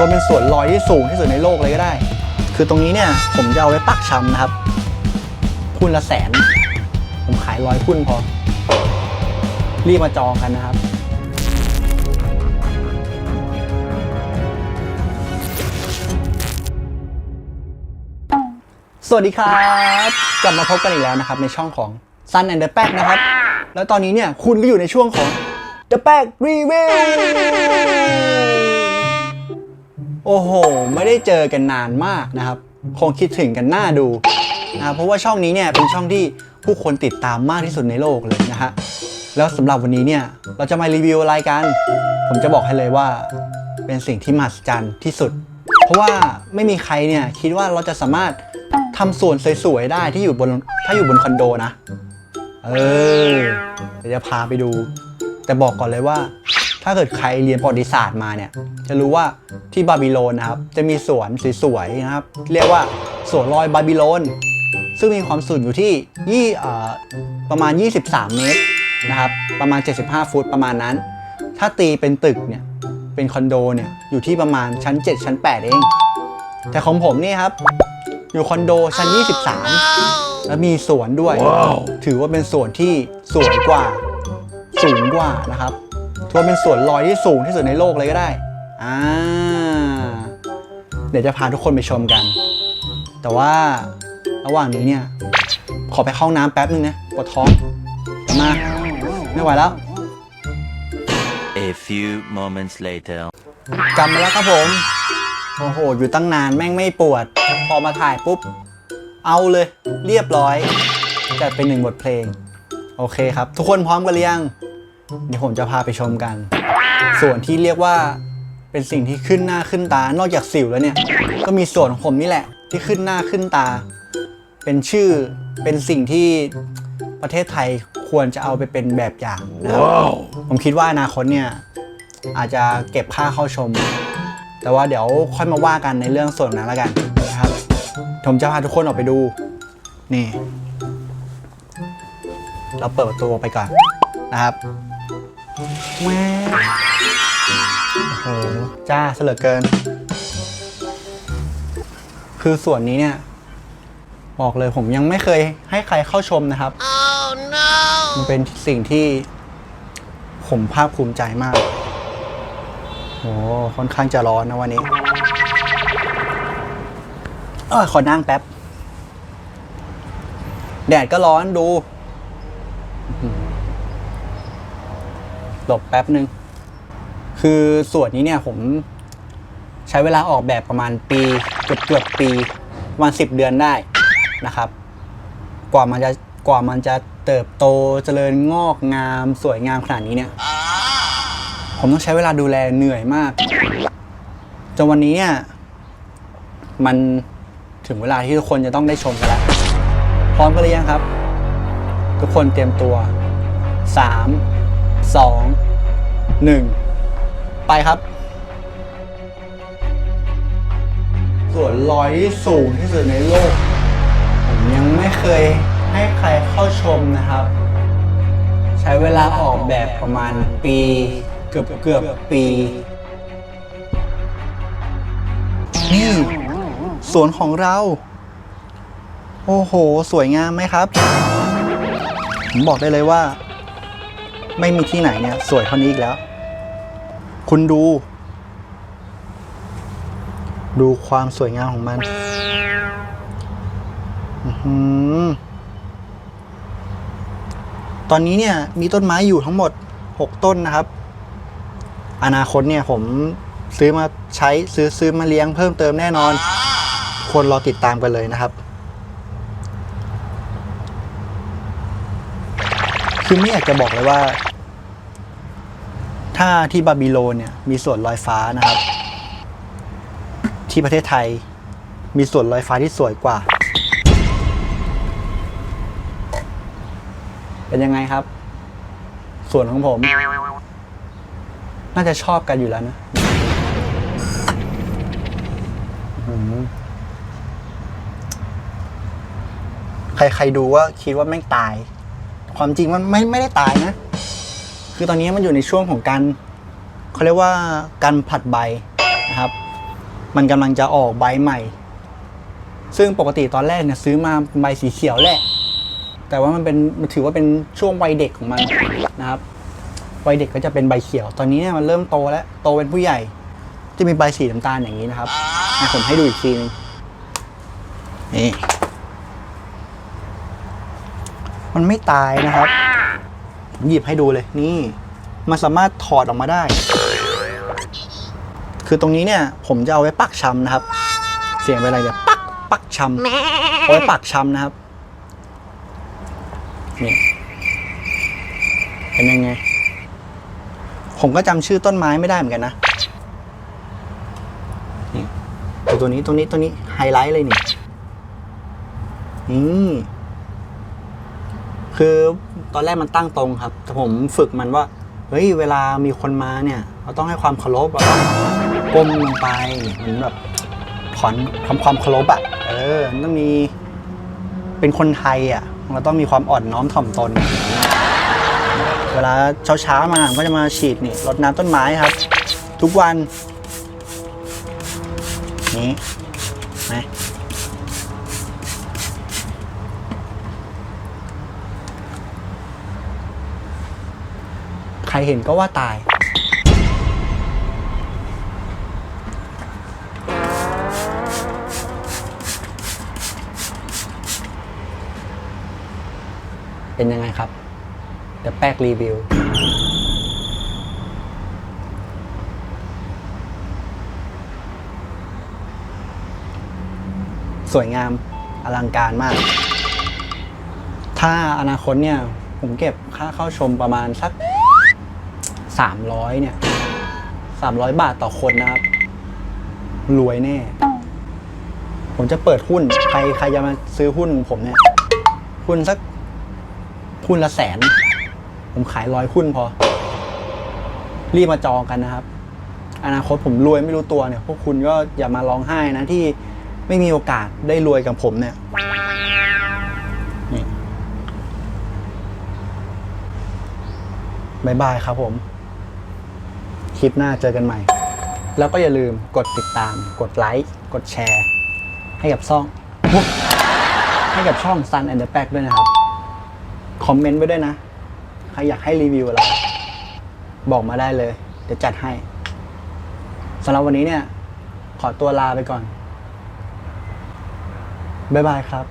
ว่าเป็นสวนลอยที่สูงที่สุดในโลกเลยก็ได้ คือตรงนี้เนี่ยผมจะเอาไว้ปักชำนะครับหุ้นละแสน ผมขายร้อยหุ้นพอ รีบมาจองกันนะครับ สวัสดีครับ กลับมาพบกันอีกแล้วนะครับ ในช่องของ Sun and the Pack นะครับ แล้วตอนนี้เนี่ยคุณก็อยู่ในช่วงของ The Pack Review โอ้โห ไม่ได้เจอกันนานมากนะครับ คงคิดถึงกันหน้าดูนะเพราะว่าช่องนี้เนี่ยเป็นช่องที่ผู้คนติดตามมากที่สุดในโลกเลยนะฮะ แล้วสำหรับวันนี้เนี่ยเราจะมารีวิวอะไรกัน ผมจะบอกให้เลยว่า เป็นสิ่งที่มหัศจรรย์ที่สุด เพราะว่าไม่มีใครเนี่ยคิดว่าเราจะสามารถทำสวนสวยๆได้ที่อยู่บนถ้าอยู่บนคอนโดนะ เออเดี๋ยวจะพาไปดู แต่บอกก่อนเลยว่า ถ้าเกิดใครเรียนประวัติศาสตร์มาเนี่ย จะรู้ว่าที่บาบิโลนนะครับ จะมีสวนสวยๆนะครับ เรียกว่าสวนลอยบาบิโลน ซึ่งมีความสูงอยู่ที่ยี่เอ่อประมาณ 23 เมตรนะครับ ประมาณ 75 ฟุตประมาณนั้น ถ้าตีเป็นตึกเนี่ย เป็นคอนโดเนี่ย อยู่ที่ประมาณชั้น 7 ชั้น 8 เอง แต่ของผมนี่ครับ อยู่คอนโดชั้น 23 แล้วมีสวนด้วย ถือว่าเป็นสวนที่สวยกว่า สูงกว่านะครับ ถือว่าเป็นสวนลอยที่สูงที่สุดในโลกเลยก็ได้ อ่า เดี๋ยวจะพาทุกคนไปชมกัน แต่ว่าระหว่างนี้เนี่ย ขอไปเข้าห้องน้ำแป๊บนึงนะปวดท้องเดี๋ยวมา ไม่ไหวแล้ว A few moments later. กลับมาแล้วครับผม โอ้โห อยู่ตั้งนานแม่งไม่ปวด พอมาถ่ายปุ๊บ เอาเลย เรียบร้อยจัดเป็นหนึ่งบทเพลง โอเคครับ ทุกคนพร้อมกันหรือยัง เดี๋ยวผมจะพาไปชมกัน ส่วนที่เรียกว่าเป็นสิ่งที่ขึ้นหน้าขึ้นตา นอกจากสิวแล้วเนี่ย ก็มีส่วนของผมนี่แหละ ที่ขึ้นหน้าขึ้นตา เป็นชื่อ เป็นสิ่งที่ประเทศไทยควรจะเอาไปเป็นแบบอย่างนะครับผมคิดว่าอนาคตเนี่ย อาจจะเก็บค่าเข้าชม แต่ว่าเดี๋ยวค่อยมาว่ากันในเรื่องส่วนนั้นแล้วกันนะครับ ผมจะพาทุกคนออกไปดู นี่ เราเปิดประตูออกไปก่อนนะครับ แม่โอ้โหจ้าเสยเหลือเกิน คือส่วนนี้เนี่ย บอกเลยผมยังไม่เคยให้ใครเข้าชมนะครับมันเป็นสิ่งที่ ผมภาคภูมิใจมาก โอ้ค่อนข้างจะร้อนนะวันนี้ เออขอนั่งแป๊บ แดดก็ร้อนดูอื้อหือ หลบแป๊บหนึ่งคือส่วนนี้เนี่ยผมใช้เวลาออกแบบประมาณปีเกือบเกือบปีประมาณสิบเดือนได้นะครับ กว่ามันจะกว่ามันจะเติบโตเจริญงอกงามสวยงามขนาดนี้เนี่ยผมต้องใช้เวลาดูแลเหนื่อยมากจนวันนี้เนี่ยมันถึงเวลาที่ทุกคนจะต้องได้ชมกันแล้วพร้อมกันหรือยังครับ ทุกคนเตรียมตัว 3 2 1ไปครับ ส่วนลอยที่สูงที่สุดในโลก ผมยังไม่เคยให้ใครเข้าชมนะครับ ใช้เวลาออกแบบประมาณปีเกือบเกือบปี นี่สวนของเรา โอ้โห สวยงามไหมครับ ผมบอกได้เลยว่า ไม่มีที่ไหนเนี่ย สวยเท่านี้อีกแล้ว คุณดู ดูความสวยงามของมันอือหือตอนนี้เนี่ย มีต้นไม้อยู่ทั้งหมด 6 ต้นนะครับ อนาคตเนี่ยผมซื้อมาใช้ซื้อซื้อมาเลี้ยงเพิ่มเติมแน่นอน ควรรอติดตามกันเลยนะครับ คือไม่อยากจะบอกเลยว่า ถ้าที่บาบิโลนเนี่ย มีสวนลอยฟ้านะครับ ที่ประเทศไทย มีสวนลอยฟ้าที่สวยกว่า เป็นยังไงครับ ส่วนของผม น่าจะชอบกันอยู่แล้วนะใคร ๆ ดูว่าคิดว่าแม่งตาย ความจริงมันไม่ไม่ได้ตายนะ คือตอนนี้มันอยู่ในช่วงของการเขาเรียกว่าการผลัดใบนะครับ มันกำลังจะออกใบใหม่ ซึ่งปกติตอนแรกเนี่ยซื้อมาใบสีเขียวแหละ แต่ว่ามันเป็นมันถือว่าเป็นช่วงวัยเด็กของมันนะครับ วัยเด็กก็จะเป็นใบเขียว ตอนนี้เนี่ยมันเริ่มโตแล้ว โตเป็นผู้ใหญ่ จะมีใบสีน้ำตาลอย่างนี้นะครับอะผมให้ดูอีกทีนึงนี่ มันไม่ตายนะครับผมหยิบให้ดูเลยนี่ มันสามารถถอดออกมาได้ คือตรงนี้เนี่ยผมจะเอาไว้ปักชำนะครับ เสียงเป็นอะไรเนี่ยปักปักชำเอาไว้ปักชำนะครับนี่เป็นยังไง ผมก็จำชื่อต้นไม้ไม่ได้เหมือนกันนะนี่ตัวนี้ตัวนี้ตัวนี้ไฮไลท์เลยนี่นี่ คือตอนแรกมันตั้งตรงครับ แต่ผมฝึกมันว่า เฮ้ย เวลามีคนมาเนี่ย เราต้องให้ความเคารพเราต้องก้มลงไปเหมือนแบบถอนทำความเคารพอะเออต้องมีเป็นคนไทยอะเราต้องมีความอ่อนน้อมถ่อมตน เวลาเช้าๆมาผมก็จะมาฉีดนี่รดน้ำต้นไม้ครับ ทุกวัน นี้นะ ใครเห็นก็ว่าตาย เป็นยังไงครับเดี๋ยวแป๊กรีวิว สวยงามอลังการมาก ถ้าอนาคตเนี่ย ผมเก็บค่าเข้าชมประมาณสัก สามร้อยเนี่ยสามร้อยบาทต่อคนนะครับ รวยแน่ ผมจะเปิดหุ้น ใครใครจะมาซื้อหุ้นของผมเนี่ย หุ้นสัก หุ้นละแสน ผมขายร้อยหุ้นพอ รีบมาจองกันนะครับ อนาคตผมรวยไม่รู้ตัวเนี่ย พวกคุณก็อย่ามาร้องไห้นะที่ไม่มีโอกาสได้รวยกับผมเนี่ยนี่บายบายครับผม คลิปหน้าเจอกันใหม่ แล้วก็อย่าลืมกดติดตาม กดไลค์ กดแชร์ ให้กับซ่อง ให้กับช่อง Sun and the Pack ด้วยนะครับ คอมเมนต์ไว้ด้วยนะ ใครอยากให้รีวิวอะไร บอกมาได้เลย เดี๋ยวจัดให้สำหรับวันนี้เนี่ย ขอตัวลาไปก่อน บ๊ายบายครับ